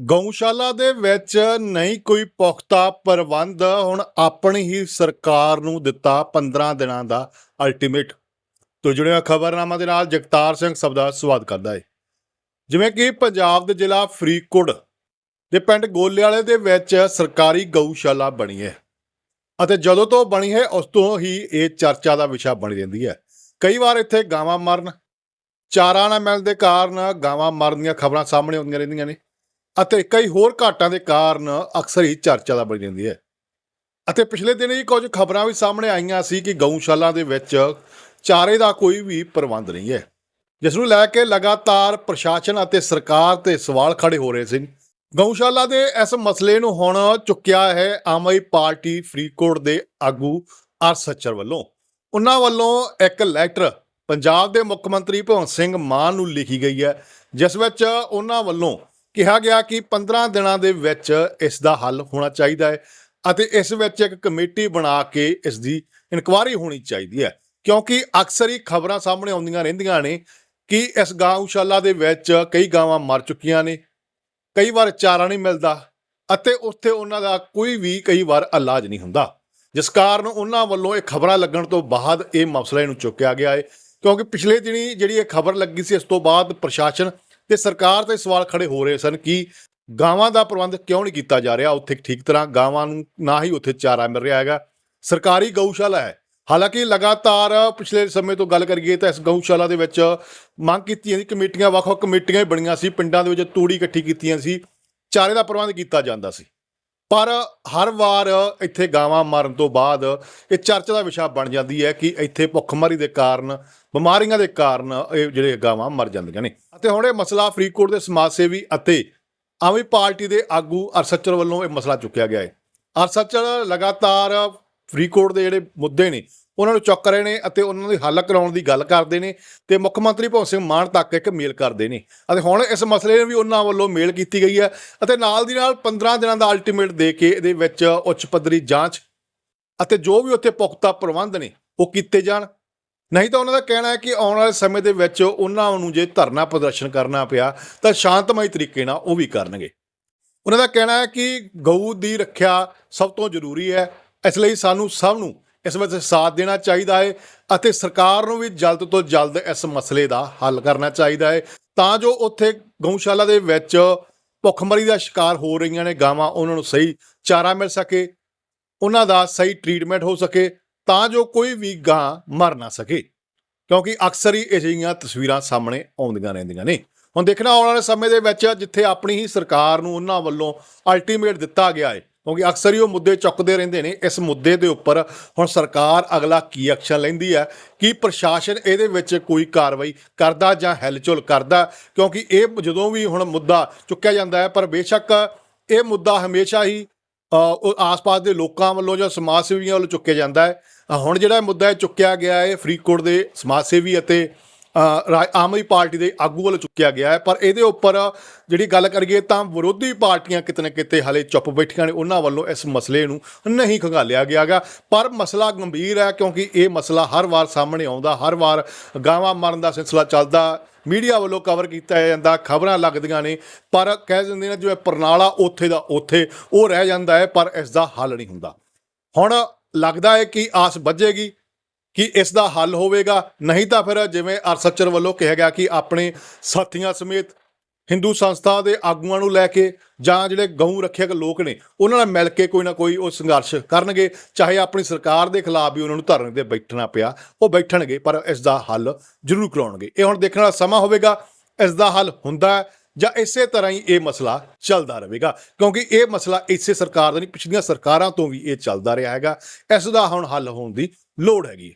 ਗਊਸ਼ਾਲਾ ਦੇ ਵਿੱਚ ਨਹੀਂ ਕੋਈ ਪੁਖਤਾ ਪ੍ਰਬੰਧ, ਹੁਣ ਆਪਣੀ ਹੀ ਸਰਕਾਰ ਨੂੰ ਦਿੱਤਾ 15 ਦਿਨਾਂ ਦਾ ਅਲਟੀਮੇਟ ਤੋਂ ਜੁੜਿਆ ਖਬਰਨਾਮਾ ਦੇ ਨਾਲ ਜਗਤਾਰ ਸਿੰਘ ਸਭ ਦਾ ਸਵਾਗਤ ਕਰਦਾ ਹੈ ਜਿਵੇਂ ਕਿ ਪੰਜਾਬ ਦੇ ਜ਼ਿਲ੍ਹਾ ਫਰੀਦਕੋਟ ਦੇ ਪਿੰਡ ਗੋਲੇਵਾਲੇ ਦੇ ਵਿੱਚ ਸਰਕਾਰੀ ਗਊਸ਼ਾਲਾ ਬਣੀ ਹੈ ਅਤੇ ਜਦੋਂ ਤੋਂ ਬਣੀ ਹੈ, ਉਸ ਤੋਂ ਹੀ ਇਹ ਚਰਚਾ ਦਾ ਵਿਸ਼ਾ ਬਣੀ ਰਹਿੰਦੀ ਹੈ। ਕਈ ਵਾਰ ਇੱਥੇ ਗਾਵਾਂ ਮਰਨ, ਚਾਰਾ ਨਾ ਮਿਲਣ ਦੇ ਕਾਰਨ ਗਾਵਾਂ ਮਰਨ ਦੀਆਂ ਖਬਰਾਂ ਸਾਹਮਣੇ ਆਉਂਦੀਆਂ ਰਹਿੰਦੀਆਂ ਨੇ। ਅਤੇ ਕਈ ਹੋਰ ਘਾਟਾਂ ਦੇ ਕਾਰਨ ਅਕਸਰ ਹੀ ਚਰਚਾ ਦਾ ਬਣ ਜਾਂਦੀ ਹੈ। ਅਤੇ ਪਿਛਲੇ ਦਿਨ ਹੀ ਕੁਝ ਖਬਰਾਂ ਵੀ ਸਾਹਮਣੇ ਆਈਆਂ ਸੀ ਕਿ ਗਊਸ਼ਾਲਾ ਦੇ ਵਿੱਚ ਚਾਰੇ ਦਾ ਕੋਈ ਵੀ ਪ੍ਰਬੰਧ ਨਹੀਂ ਹੈ, ਜਿਸ ਨੂੰ ਲੈ ਕੇ ਲਗਾਤਾਰ ਪ੍ਰਸ਼ਾਸਨ ਅਤੇ ਸਰਕਾਰ ਤੇ ਸਵਾਲ ਖੜੇ ਹੋ ਰਹੇ ਸੀ ਗਊਸ਼ਾਲਾ ਦੇ ਇਸ ਮਸਲੇ ਨੂੰ ਹੁਣ ਚੁੱਕਿਆ ਹੈ ਆਮ ਆਦਮੀ ਪਾਰਟੀ ਫਰੀਦਕੋਟ ਦੇ ਆਗੂ ਆਰ ਸੱਚਰ ਵੱਲੋਂ। ਉਹਨਾਂ ਵੱਲੋਂ ਇੱਕ ਲੈਟਰ ਪੰਜਾਬ ਦੇ ਮੁੱਖ ਮੰਤਰੀ ਭਗਵੰਤ ਸਿੰਘ ਮਾਨ ਨੂੰ ਲਿਖੀ ਗਈ ਹੈ, ਜਿਸ ਵਿੱਚ ਉਹਨਾਂ ਵੱਲੋਂ ਕਿਹਾ ਗਿਆ ਕਿ 15 ਦਿਨਾਂ ਦੇ ਵਿੱਚ ਇਸ ਦਾ ਹੱਲ ਹੋਣਾ ਚਾਹੀਦਾ ਹੈ ਅਤੇ ਇਸ ਵਿੱਚ ਇੱਕ ਕਮੇਟੀ ਬਣਾ ਕੇ ਇਸ ਦੀ ਇਨਕੁਆਇਰੀ ਹੋਣੀ ਚਾਹੀਦੀ ਹੈ। ਕਿਉਂਕਿ ਅਕਸਰ ਹੀ ਖਬਰਾਂ ਸਾਹਮਣੇ ਆਉਂਦੀਆਂ ਰਹਿੰਦੀਆਂ ਨੇ ਕਿ ਇਸ ਗਊਸ਼ਾਲਾ ਦੇ ਵਿੱਚ ਕਈ ਗਾਵਾਂ ਮਰ ਚੁੱਕੀਆਂ ਨੇ, ਕਈ ਵਾਰ ਚਾਰਾ ਨਹੀਂ ਮਿਲਦਾ ਅਤੇ ਉੱਥੇ ਉਹਨਾਂ ਦਾ ਕੋਈ ਵੀ ਕਈ ਵਾਰ ਇਲਾਜ ਨਹੀਂ ਹੁੰਦਾ। ਜਿਸ ਕਾਰਨ ਉਹਨਾਂ ਵੱਲੋਂ ਇਹ ਖਬਰਾਂ ਲੱਗਣ ਤੋਂ ਬਾਅਦ ਇਹ ਮਸਲੇ ਨੂੰ ਚੁੱਕਿਆ ਗਿਆ ਹੈ। ਕਿਉਂਕਿ ਪਿਛਲੇ ਦਿਨੀ ਜਿਹੜੀ ਇਹ ਖਬਰ ਲੱਗੀ ਸੀ, ਇਸ ਤੋਂ ਬਾਅਦ ਪ੍ਰਸ਼ਾਸਨ ਤੇ ਸਰਕਾਰ ਤੇ ਸਵਾਲ ਖੜੇ ਹੋ ਰਹੇ ਸਨ ਕਿ ਗਾਵਾਂ ਦਾ ਪ੍ਰਬੰਧ ਕਿਉਂ ਨਹੀਂ ਕੀਤਾ ਜਾ ਰਿਹਾ? ਉੱਥੇ ਠੀਕ ਤਰ੍ਹਾਂ ਗਾਵਾਂ ਨੂੰ ਨਾ ਹੀ ਉੱਥੇ ਚਾਰਾ ਮਿਲ ਰਿਹਾ ਹੈਗਾ। ਸਰਕਾਰੀ ਗਊਸ਼ਾਲਾ ਹੈ। ਹਾਲਾਂਕਿ ਲਗਾਤਾਰ ਪਿਛਲੇ ਸਮੇਂ ਤੋਂ ਗੱਲ ਕਰੀਏ ਤਾਂ ਇਸ ਗਊਸ਼ਾਲਾ ਦੇ ਵਿੱਚ ਮੰਗ ਕੀਤੀ ਜਾਂਦੀ ਕਮੇਟੀਆਂ, ਵੱਖ-ਵੱਖ ਕਮੇਟੀਆਂ ਹੀ ਬਣੀਆਂ ਸੀ। ਪਿੰਡਾਂ ਦੇ ਵਿੱਚ ਤੂੜੀ ਇਕੱਠੀ ਕੀਤੀਆਂ ਸੀ। ਚਾਰੇ ਦਾ ਪ੍ਰਬੰਧ ਕੀਤਾ ਜਾਂਦਾ ਸੀ। ਪਰ ਹਰ ਵਾਰ ਇੱਥੇ ਗਾਵਾਂ ਮਰਨ ਤੋਂ ਬਾਅਦ ਇਹ ਚਰਚਾ ਦਾ ਵਿਸ਼ਾ ਬਣ ਜਾਂਦੀ ਹੈ ਕਿ ਇੱਥੇ ਭੁੱਖਮਰੀ ਦੇ ਕਾਰਨ ਬਿਮਾਰੀਆਂ ਦੇ ਕਾਰਨ ਇਹ ਜਿਹੜੇ ਗਾਵਾਂ ਮਰ ਜਾਂਦੀਆਂ ਨੇ। ਅਤੇ ਹੁਣ ਇਹ ਮਸਲਾ ਫਰੀਦਕੋਟ ਦੇ ਸਮਾਜ ਸੇਵੀ ਅਤੇ ਆਮ ਆਦਮੀ ਪਾਰਟੀ ਦੇ ਆਗੂ ਅਰਸਚਰ ਵੱਲੋਂ ਇਹ ਮਸਲਾ ਚੁੱਕਿਆ ਗਿਆ ਹੈ। ਅਰਸਚਰ ਲਗਾਤਾਰ ਫਰੀਦਕੋਟ ਦੇ ਜਿਹੜੇ ਮੁੱਦੇ ਨੇ, ਉਹਨਾਂ ਨੂੰ ਚੁੱਕ ਰਹੇ ਨੇ ਅਤੇ ਉਹਨਾਂ ਦੀ ਹੱਲ ਕਰਾਉਣ ਦੀ ਗੱਲ ਕਰਦੇ ਨੇ ਤੇ ਮੁੱਖ ਮੰਤਰੀ ਭਗਵੰਤ ਸਿੰਘ ਮਾਨ ਤੱਕ ਇੱਕ ਮੇਲ ਕਰਦੇ ਨੇ। ਅਤੇ ਹੁਣ ਇਸ ਮਸਲੇ ਨੂੰ ਵੀ ਉਹਨਾਂ ਵੱਲੋਂ ਮੇਲ ਕੀਤੀ ਗਈ ਹੈ ਅਤੇ ਨਾਲ ਦੀ ਨਾਲ 15 ਦਿਨਾਂ ਦਾ ਅਲਟੀਮੇਟ ਦੇ ਕੇ ਇਹਦੇ ਵਿੱਚ ਉੱਚ ਪੱਧਰੀ ਜਾਂਚ ਅਤੇ ਜੋ ਵੀ ਉੱਥੇ ਪੁਖਤਾ ਪ੍ਰਬੰਧ ਨੇ, ਉਹ ਕੀਤੇ ਜਾਣ। ਨਹੀਂ ਤਾਂ ਉਹਨਾਂ ਦਾ ਕਹਿਣਾ ਹੈ ਕਿ ਆਉਣ ਵਾਲੇ ਸਮੇਂ ਦੇ ਵਿੱਚ ਉਹਨਾਂ ਨੂੰ ਜੇ ਧਰਨਾ ਪ੍ਰਦਰਸ਼ਨ ਕਰਨਾ ਪਿਆ, ਤਾਂ ਸ਼ਾਂਤਮਈ ਤਰੀਕੇ ਨਾਲ ਉਹ ਵੀ ਕਰਨਗੇ। ਉਹਨਾਂ ਦਾ ਕਹਿਣਾ ਹੈ ਕਿ ਗਊ ਦੀ ਰੱਖਿਆ ਸਭ ਤੋਂ ਜ਼ਰੂਰੀ ਹੈ। ਇਸ ਲਈ ਸਾਨੂੰ ਸਭ ਨੂੰ ਇਸ ਵਿੱਚ ਸਾਥ ਦੇਣਾ ਚਾਹੀਦਾ ਹੈ ਅਤੇ ਸਰਕਾਰ ਨੂੰ ਵੀ ਜਲਦ ਤੋਂ ਜਲਦ ਇਸ ਮਸਲੇ ਦਾ ਹੱਲ ਕਰਨਾ ਚਾਹੀਦਾ ਹੈ। ਤਾਂ ਜੋ ਉੱਥੇ ਗਊਸ਼ਾਲਾ ਦੇ ਵਿੱਚ ਭੁੱਖਮਰੀ ਦਾ ਸ਼ਿਕਾਰ ਹੋ ਰਹੀਆਂ ਨੇ, ਗਾਵਾਂ ਉਹਨਾਂ ਨੂੰ ਸਹੀ ਚਾਰਾ ਮਿਲ ਸਕੇ, ਉਹਨਾਂ ਦਾ ਸਹੀ ਟ੍ਰੀਟਮੈਂਟ ਹੋ ਸਕੇ ਤਾਂ ਜੋ ਕੋਈ ਵੀ ਗਾਂ ਮਰ ਨਾ ਸਕੇ। ਕਿਉਂਕਿ ਅਕਸਰ ਹੀ ਅਜਿਹੀਆਂ ਤਸਵੀਰਾਂ ਸਾਹਮਣੇ ਆਉਂਦੀਆਂ ਰਹਿੰਦੀਆਂ ਨੇ। ਹੁਣ ਦੇਖਣਾ, ਆਉਣ ਵਾਲੇ ਸਮੇਂ ਦੇ ਵਿੱਚ ਜਿੱਥੇ ਆਪਣੀ ਹੀ ਸਰਕਾਰ ਨੂੰ ਉਹਨਾਂ ਵੱਲੋਂ ਅਲਟੀਮੇਟ ਦਿੱਤਾ ਗਿਆ ਹੈ ਕਿਉਂਕਿ ਅਕਸਰ ਹੀ ਉਹ ਮੁੱਦੇ ਚੁੱਕਦੇ ਰਹਿੰਦੇ ਨੇ, ਇਸ ਮੁੱਦੇ ਦੇ ਉੱਪਰ ਹੁਣ ਸਰਕਾਰ ਅਗਲਾ ਕੀ ਐਕਸ਼ਨ ਲੈਂਦੀ ਹੈ, ਕੀ ਪ੍ਰਸ਼ਾਸਨ ਇਹਦੇ ਵਿੱਚ ਕੋਈ ਕਾਰਵਾਈ ਕਰਦਾ ਜਾਂ ਹਿਲਚੁਲ ਕਰਦਾ, ਕਿਉਂਕਿ ਇਹ ਜਦੋਂ ਵੀ ਹੁਣ ਮੁੱਦਾ ਚੁੱਕਿਆ ਜਾਂਦਾ ਹੈ, ਪਰ ਬੇਸ਼ੱਕ ਇਹ ਮੁੱਦਾ ਹਮੇਸ਼ਾ ਹੀ ਆਸ-ਪਾਸ ਦੇ ਲੋਕਾਂ ਵੱਲੋਂ ਜਾਂ ਸਮਾਜ ਸੇਵੀਆਂ ਵੱਲੋਂ ਚੁੱਕਿਆ ਜਾਂਦਾ ਹੈ। ਹੁਣ ਜਿਹੜਾ ਮੁੱਦਾ ਹੈ ਚੁੱਕਿਆ ਗਿਆ ਹੈ ਫਰੀਦਕੋਟ ਦੇ ਸਮਾਜ ਸੇਵੀ ਅਤੇ ਰਾ- ਆਮ ਆਦਮੀ ਪਾਰਟੀ ਦੇ ਆਗੂ ਵੱਲੋਂ ਚੁੱਕਿਆ ਗਿਆ ਹੈ। ਪਰ ਇਹਦੇ ਉੱਪਰ ਜਿਹੜੀ ਗੱਲ ਕਰੀਏ ਤਾਂ ਵਿਰੋਧੀ ਪਾਰਟੀਆਂ ਕਿਤੇ ਨਾ ਕਿਤੇ ਹਲੇ ਚੁੱਪ ਬੈਠੀਆਂ ਨੇ। ਉਹਨਾਂ ਵੱਲੋਂ ਇਸ ਮਸਲੇ ਨੂੰ ਨਹੀਂ ਖੰਗਾਲਿਆ ਗਿਆਗਾ ਪਰ ਮਸਲਾ ਗੰਭੀਰ ਹੈ ਕਿਉਂਕਿ ਇਹ ਮਸਲਾ ਹਰ ਵਾਰ ਸਾਹਮਣੇ ਆਉਂਦਾ, ਹਰ ਵਾਰ ਗਾਵਾਂ ਮਰਨ ਦਾ ਸਿਲਸਿਲਾ ਚੱਲਦਾ ਮੀਡੀਆ ਵੱਲੋਂ ਕਵਰ ਕੀਤਾ ਜਾਂਦਾ, ਖਬਰਾਂ ਲੱਗਦੀਆਂ ਨੇ, ਪਰ ਕਹਿ ਦਿੰਦੇ ਨੇ ਜਿਵੇਂ ਪਰਨਾਲਾ ਉੱਥੇ ਦਾ ਉੱਥੇ, ਉਹ ਰਹਿ ਜਾਂਦਾ ਹੈ, ਪਰ ਇਸ ਦਾ ਹੱਲ ਨਹੀਂ ਹੁੰਦਾ। ਹੁਣ ਲੱਗਦਾ ਹੈ ਕਿ ਆਸ ਵੱਜੇਗੀ ਕਿ ਇਸ ਦਾ ਹੱਲ ਹੋਵੇਗਾ, ਨਹੀਂ ਤਾਂ ਫਿਰ ਜਿਵੇਂ ਅਰਸਚਰ ਵੱਲੋਂ ਕਿਹਾ ਗਿਆ ਕਿ ਆਪਣੇ ਸਾਥੀਆਂ ਸਮੇਤ ਹਿੰਦੂ ਸੰਸਥਾ ਦੇ ਆਗੂਆਂ ਨੂੰ ਲੈ ਕੇ ਜਾਂ ਜਿਹੜੇ ਗਊ ਰੱਖਿਅਕ ਲੋਕ ਨੇ, ਉਹਨਾਂ ਨਾਲ ਮਿਲ ਕੇ ਕੋਈ ਨਾ ਕੋਈ ਉਹ ਸੰਘਰਸ਼ ਕਰਨਗੇ, ਚਾਹੇ ਆਪਣੀ ਸਰਕਾਰ ਦੇ ਖਿਲਾਫ ਵੀ ਉਹਨਾਂ ਨੂੰ ਧਰਨੇ ਤੇ ਬੈਠਣਾ ਪਿਆ, ਉਹ ਬੈਠਣਗੇ, ਪਰ ਇਸ ਦਾ ਹੱਲ ਜ਼ਰੂਰ ਕਰਾਉਣਗੇ। ਇਹ ਹੁਣ ਦੇਖਣ ਵਾਲਾ ਸਮਾਂ ਹੋਵੇਗਾ, ਇਸ ਦਾ ਹੱਲ ਹੁੰਦਾ ਹੈ ਜਾਂ ਇਸੇ ਤਰ੍ਹਾਂ ਹੀ ਇਹ ਮਸਲਾ ਚੱਲਦਾ ਰਹੇਗਾ, ਕਿਉਂਕਿ ਇਹ ਮਸਲਾ ਇਸੇ ਸਰਕਾਰ ਦਾ ਨਹੀਂ, ਪਿਛਲੀਆਂ ਸਰਕਾਰਾਂ ਤੋਂ ਵੀ ਇਹ ਚੱਲਦਾ ਰਿਹਾ ਹੈਗਾ। ਇਸ ਦਾ ਹੁਣ ਹੱਲ ਹੋਣ ਦੀ ਲੋੜ ਹੈਗੀ ਹੈ।